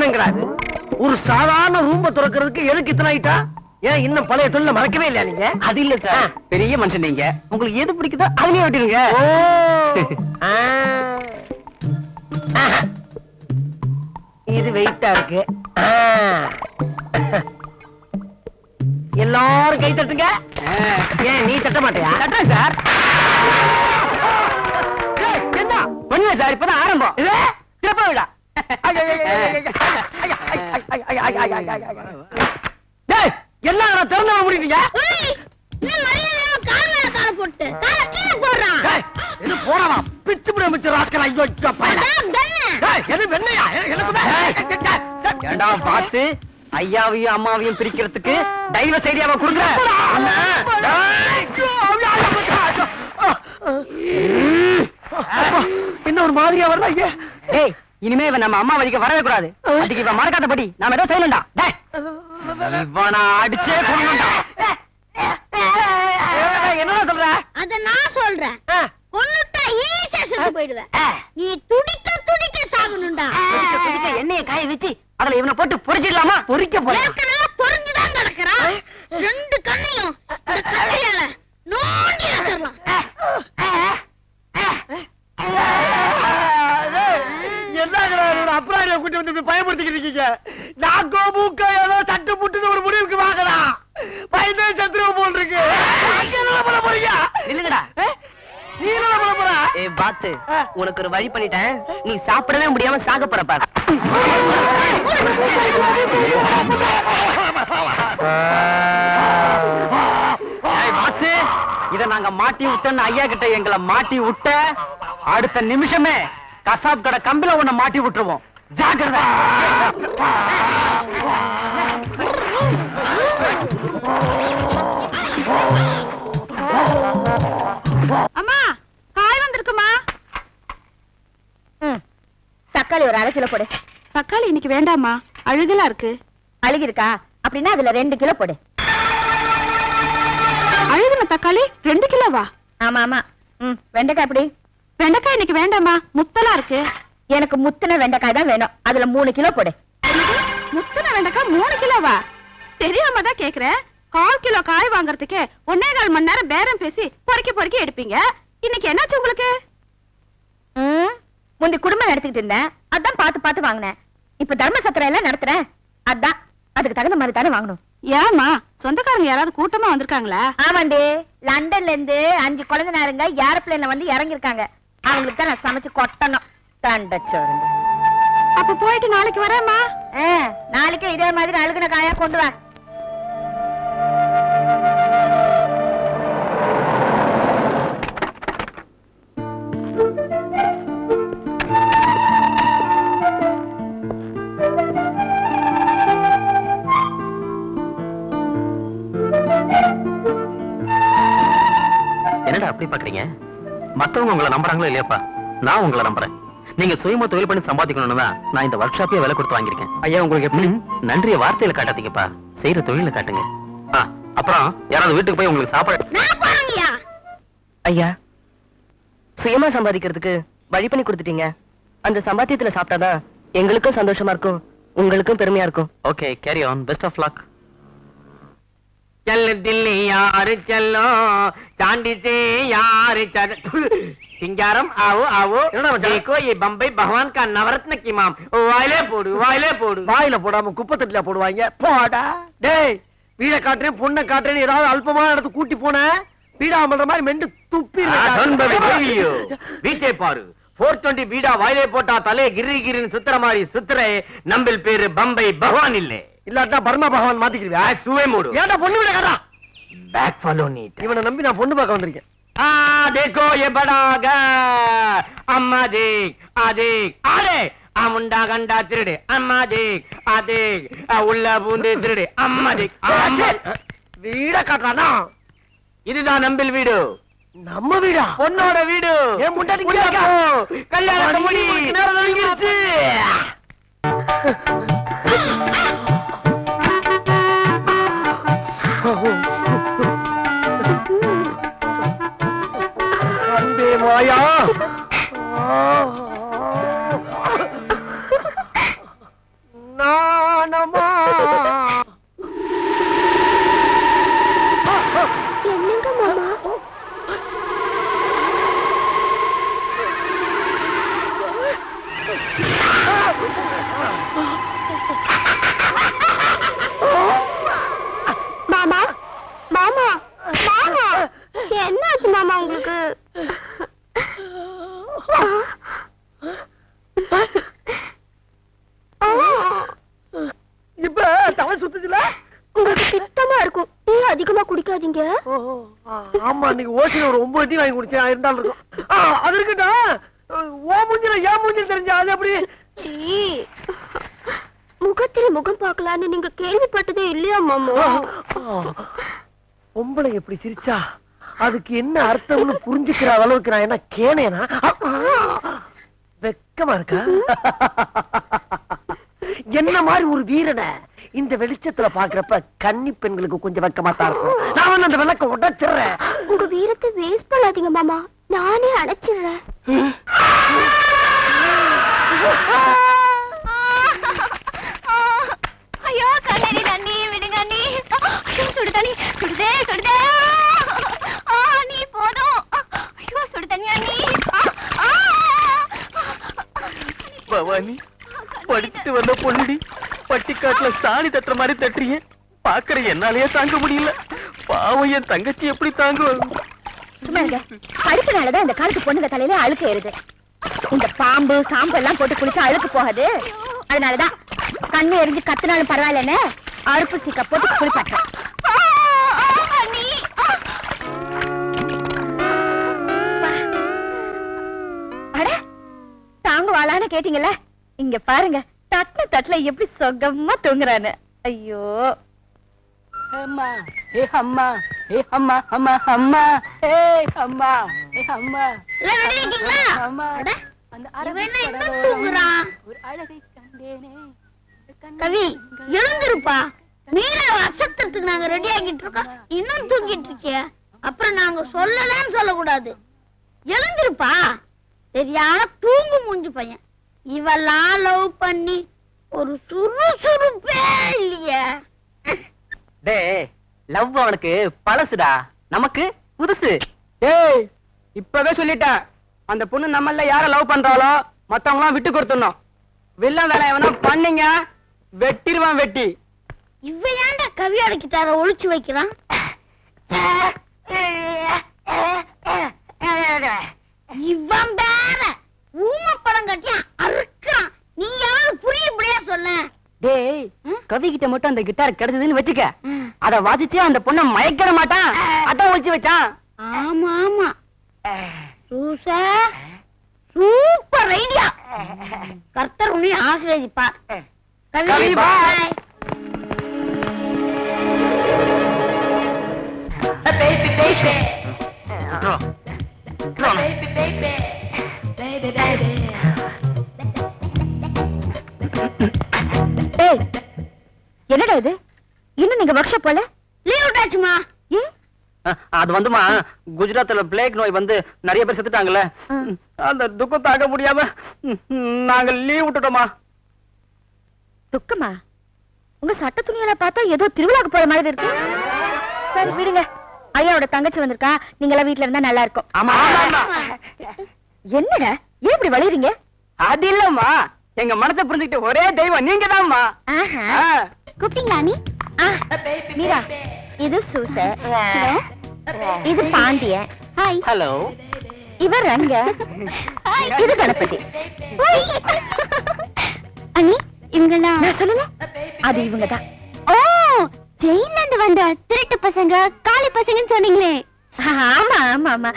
என்னங்கிறாது ஒரு சாதாரண ரூம்ப துறக்கிறதுக்கு எதுக்கு இத்தனை ஆயிட்டா? ஏன் இன்னும் பழைய தொழில மறக்கவே இல்லையா நீங்க? அது இல்ல சார். பெரிய மனுஷன் நீங்க. உங்களுக்கு எது பிடிக்குதோ அதுலயே விட்டுருங்க. இது வெயிட்டா இருக்கு. எல்லாரும் கை தட்டுங்க. ஏன் நீ தட்ட மாட்டியா? கட்டுறேன் சார். என்ன? ஒண்ணு சார் இப்பதான் ஆரம்பம். இது? சிறப்பா விடா. என்ன திறந்த முடியுங்க என்ன போறவா பிச்சு பிடி அமைச்சு ஐயோ எது வெண்ணையா? ஏண்டா ஐயாவையும் அம்மாவையும் பிரிக்கிறதுக்கு டைவ சைடியாவை கொடுங்க. என்ன ஒரு மாதிரியா வரல ஐயா? ஏய் இனிமே இவன் நம்ம அம்மா வழிக்கு வரவே கூடாது. அதுக்கு இவன் மறக்காதபடி நாம ஏதோ செய்யணும்டா. இவனை அடிச்சே கொள்ளணும்டா என்னடா சொல்ற? அத நான் சொல்றேன். கொன்னுட்டா ஈஸியா செத்து போயிடுவேன். நீ துடிக்க துடிக்க சாகணும்டா. கொதிக்க கொதிக்க எண்ணெயை காய வச்சு அதுல இவனை போட்டு பொரிச்சிடலாமா பொறிக்க போறேன் ஏற்கனவே பொறிஞ்சுதான் கிடக்குறான். ரெண்டு கண்ணையும் இந்த கட்டையால நாக்கோ மூக்கோ ஏதோ சட்டு புட்டுன்னு ஒரு முடிவுக்கு வாங்கலாம் பயந்தே சத்துருவ போல் இருக்கு. போறீங்க? இல்லங்கடா நீ என்ன பண்ண போற? ஏ பாத்து உனக்கு ஒரு வழி பண்ணிட்டேன். நீ சாப்பிடவே முடியாம சாக போற பாரு. இத நாங்க மாட்டி விட்டோன்னு ஐயா கிட்ட எங்களை மாட்டி விட்ட அடுத்த நிமிஷமே கசாப் கடை கம்பில உன்னை மாட்டி விட்டுருவோம். ஜாக்கிரதை. அம்மா காய் வந்திருக்குமா? தக்காளி ஒரு அரை கிலோ போடு. தக்காளி இன்னைக்கு வேண்டாமா அழுகலா இருக்கு. அழுகி இருக்கா அப்படின்னா அதுல ரெண்டு கிலோ போடு. அழுகுன தக்காளி ரெண்டு கிலோவா? ஆமா ஆமா. ம் வெண்டைக்காய் எப்படி? வெண்டைக்காய் இன்னைக்கு வேண்டாமா முத்தலா இருக்கு. எனக்கு முத்தின வெண்டைக்காய் தான் வேணும். அதுல மூணு கிலோ போடு முத்தன வெண்டைக்காய் மூணு கிலோவா? தெரியாம தான் கேக்குறேன். கால் கிலோ காய் வாங்குறதுக்கு ஒன்னே கால் மணி நேரம் பேரம் பேசி பொறுக்கி பொறுக்கி எடுப்பீங்க. இன்னைக்கு என்னாச்சு உங்களுக்கு? முந்தி குடும்பம் நடத்திக்கிட்டு இருந்தேன். அதான் பார்த்து பார்த்து வாங்கினேன். இப்ப தர்ம சத்திரம் எல்லாம் நடத்துறேன். அதான் அதுக்கு தகுந்த மாதிரி தானே வாங்கணும். ஏமா சொந்தக்காரங்க யாராவது கூட்டமா வந்திருக்காங்களா? ஆமாண்டி லண்டன்ல இருந்து அஞ்சு குழந்தை நேரங்க ஏரோப்ளேன்ல வந்து இறங்கி இருக்காங்க அவங்களுக்கு தான் நான் சமைச்சு கொட்டணும். தண்டச்சோறுங்க. அப்ப போயிட்டு நாளைக்கு வரேம்மா. நாளைக்கு இதே மாதிரி அழுகுன காயா கொண்டு வா. என்னடா அப்படி பாக்குறீங்க? மத்தவங்க உங்களை நம்புறாங்களோ இல்லையாப்பா? நான் உங்களை நம்புறேன். நீங்க சுயமா தொழில் பண்ணி சம்பாதிக்கணும்னு நான் இந்த ஒர்க் ஷாப்பே விலை கொடுத்து வாங்கிருக்கேன் ஐயா உங்களுக்கு எப்படி? நன்றிய வார்த்தையில காட்டாதீங்கப்பா. செய்யற தொழில காட்டுங்க. அப்புறம் யாராவது வீட்டுக்கு போய் உங்களுக்கு சாப்பாடு ஐயா சுயமா சம்பாதிக்கிறதுக்கு வழி பண்ணி கொடுத்துட்டீங்க. அந்த சம்பாத்தியத்துல சாப்பிட்டாதான் எங்களுக்கும் சந்தோஷமா இருக்கும் உங்களுக்கும் பெருமையா இருக்கும். Okay carry on best of luck செல்லத்தில் யாரு செல்லும் சாண்டித்தே யாரு से यार चल सिंगारम आओ आओ என்னடா மச்சான்? देखो ये बम्बई भगवान का नवरत्न की माम वायले पोड़ू वायले पोड़ू வாயில போடாம குப்பை தட்டுல போடுவாங்க போடா டேய் வீட காட்டுறேன் பொண்ணை காட்டுறேன் ஏதாவது அல்பமான இடத்து கூட்டி போன வீடா பண்ற மாதிரி மெண்டு துப்பி வீட்டை பாரு போர் டுவெண்டி பீடா வாயிலே போட்டா தலே கிரி கிரின்னு சுத்துற மாதிரி சுத்துற நம்பில் பேரு பம்பை பகவான் இல்லே இல்லாட்டா பர்மா பகவான் மாத்திக்கிறியா சுவே மூடு ஏன்டா பொண்ணு வீட காட்டா பேக் ஃபாலோ நீட் இவனை நம்பி நான் பொண்ணு பார்க்க வந்திருக்கேன் आ देखो ये बड़ा घर अम्मा देख आ அமுண்டா கண்டா திருடு. அம்மா தேக் அதே உள்ள பூந்து திருடு. அம்மா தேக் வீட காட்டுறானா இதுதான் நம்பில் வீடு. நம்ம வீடா? உன்னோட வீடு. ஏன் முண்டாடி கல்யாணம் முடி. நேரம் Oh அதிகமா குடிக்காதீங்க. ஆமா நீங்க ஓசில ஒரு ஒன்பது டீ வாங்கி குடிச்சேன் இருந்தாலும் இருக்கும். அது இருக்கட்டும். ஓ மூஞ்சில ஏன் மூஞ்சில் தெரிஞ்சா? அது எப்படி. முகத்தில முகம் பார்க்கலான்னு நீங்க கேள்விப்பட்டதே இல்லையா மாமா? பொம்பளை எப்படி சிரிச்சா? அதுக்கு என்ன அர்த்தம்னு புரிஞ்சுக்கிற அளவுக்கு நான் என்ன கேனேனா? வெக்கமா இருக்கா? என்ன மாதிரி ஒரு வீரனை? இந்த வெளிச்சத்துல பாக்குறப்ப கன்னி பெண்களுக்கு கொஞ்சம் வெக்கமா தான் இருக்கும். நான் வந்து அந்த விளக்க உடைச்சிடுறேன். உங்க வீரத்தை வேஸ்ட் பண்ணாதீங்க மாமா. நானே அடைச்சிடுறேன். ஐயோ கண்ணி தண்ணி விடுங்க அண்ணி சுடு தண்ணி சுடுதே சுடுதே. ஆ நீ போதும். ஐயோ சுடு தண்ணி அண்ணி. பவானி படிச்சுட்டு வந்த பொண்ணுடி. பட்டிக்காட்டுல சாணி தட்டுற மாதிரி தட்டுறீங்க? பாக்குற என்னாலயே தாங்க முடியல. பாவம் என் தங்கச்சி எப்படி தாங்குவாங்க சும்மா இருங்க படிப்புனாலதான் இந்த காலத்து பொண்ணுங்க தலையில அழுக்கு ஏறுது. இந்த பாம்பு சாம்பு எல்லாம் போட்டு குளிச்சா அழுக்கு போகாது. அதனாலதான் கண்ணு எரிஞ்சு கத்துனாலும் பரவாயில்லன்னு அறுப்பு சீக்கா போட்டு குளிப்பாட்ட. தாங்குவாளான்னு கேட்டீங்கல்ல? இங்க பாருங்க. தட்டுல தட்டுல எப்படி சொகமா தூங்குறான்னு. ஐயோ. அம்மா ஏ அம்மா ஏ அம்மா அம்மா அம்மா ஏ அம்மா ஏ அம்மா? அம்மா அந்த தூங்குறான்? ஒரு அழகை கண்டேனே. கவி எழுந்திருப்பா. மீனை அசத்துறதுக்கு நாங்க ரெடி ஆகிட்டு இருக்கோம். இன்னும் தூங்கிட்டு இருக்கிய? அப்புறம் நாங்க சொல்லலன்னு சொல்லக்கூடாது. எழுந்திருப்பா. சரியான தூங்கு மூஞ்சு பையன். இவெல்லாம் லவ் பண்ணி ஒரு சுறுசுறுப்பே இல்லையே. டேய் லவ் அவனுக்கு பழசுடா. நமக்கு புதுசு. ஏய் இப்பவே சொல்லிட்டேன் அந்த பொண்ணு நம்மள யார லவ் பண்றாளோ மத்தவங்க விட்டு கொடுத்துடணும். வில்ல வேலை எவனா பண்ணீங்க வெட்டிடுவான் வெட்டி. இவ ஏன்டா கவியோட கிட்டார ஒளிச்சு வைக்கிறான்? இவன் வேற. ஊம படம் கட்டியா அறுக்கிறான். நீ யாரு? புரியும்படியா சொல்ல. டேய் கவி கிட்ட மட்டும் அந்த கிட்டார் கிடைச்சதுன்னு வச்சுக்க. அத வாசிச்சு அந்த பொண்ண மயக்கிட மாட்டான். அதான் ஒழிச்சு வச்சான். ஆமா ஆமா. சூசா சூப்பர் ஐடியா. கர்த்தர் உன்னை ஆசீர்வதிப்பார். கவி கவி, bye. bye. என்னடா இது? இன்னும் நீங்க ஒர்க் ஷாப் போல? லீவ் விட்டாச்சுமா. ஏன் அது வந்துமா? குஜராத்ல பிளேக் நோய் வந்து நிறைய பேர் செத்துட்டாங்கல்ல. அந்த துக்கம் தாங்க முடியாம நாங்க லீவ் விட்டுட்டோமா? துக்கமா? உங்க சட்ட துணியெல்லாம் பார்த்தா ஏதோ திருவிழாக்கு போற மாதிரி இருக்கு. சரி விடுங்க. ஐயாவோட தங்கச்சி வந்திருக்கா. நீங்க எல்லாம் வீட்ல இருந்தா நல்லா இருக்கும். என்னடா? ஏன் இப்படி வளையறீங்க அது இல்லம்மா. எங்க மனசை புரிஞ்சுக்கிட்ட ஒரே தெய்வம் நீங்க தான்மா ஆஹா கூப்பிட்டீங்களா நீ ஆ, மீரா இது சூச. இது பாண்டியன் ஹாய். ஹலோ. இவர் ரங்க. இது கணபதி. அண்ணி இவங்கெல்லாம் நான் சொல்லல அது இவங்கதான். ஓ ஜெயில இருந்து வந்த திருட்டு பசங்க காளி பசங்கன்னு சொன்னீங்களே. ஆமா ஆமா ஆமா.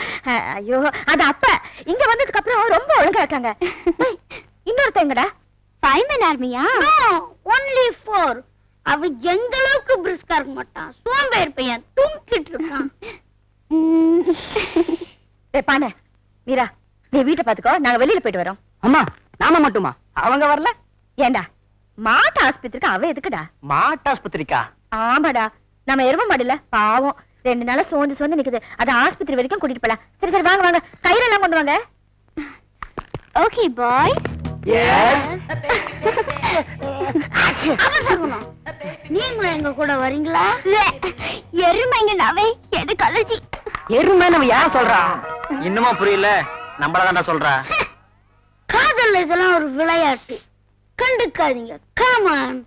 ஐயோ அது அப்ப. இங்க வந்ததுக்கு அப்புறம் ரொம்ப ஒழுங்கா இருக்காங்க. இன்னொருத்தங்கடா ஃபைவ் மேன் ஆர்மியா ஒன்லி ஃபோர் அவ எந்த அளவுக்கு பிரிஸ்கா இருக்க மாட்டான்? சோம்பேறி பையன் தூங்கிட்டு இருக்கான். ஏ பான மீரா நீ வீட்டை பாத்துக்கோ நாங்க வெளியில போயிட்டு வரோம். அம்மா நாம மட்டுமா? அவங்க வரல? ஏண்டா மாட்டு ஆஸ்பத்திரிக்கு அவ எதுக்குடா? மாட்டாஸ்பத்திரிக்கா ஆமாடா நம்ம எரும மாடுல பாவம். ரெண்டு நாளா சோர்ந்து சோர்ந்து நிக்குது. அது ஆஸ்பத்திரி வரைக்கும் கூட்டிட்டு போலாம். சரி சரி வாங்க வாங்க. கயிறெல்லாம் கொண்டு வாங்க. ஓகே பாய் நீங்க எங்க கூட வரீங்களா? எருமைங்க நாவே எதுக்கு அலர்ஜி? எருமை நம்ம யார் சொல்றா? இன்னுமா புரியல. நம்மளதான்டா சொல்றா. காதல் இதெல்லாம் ஒரு விளையாட்டு. கண்டுக்காதீங்க. காமான்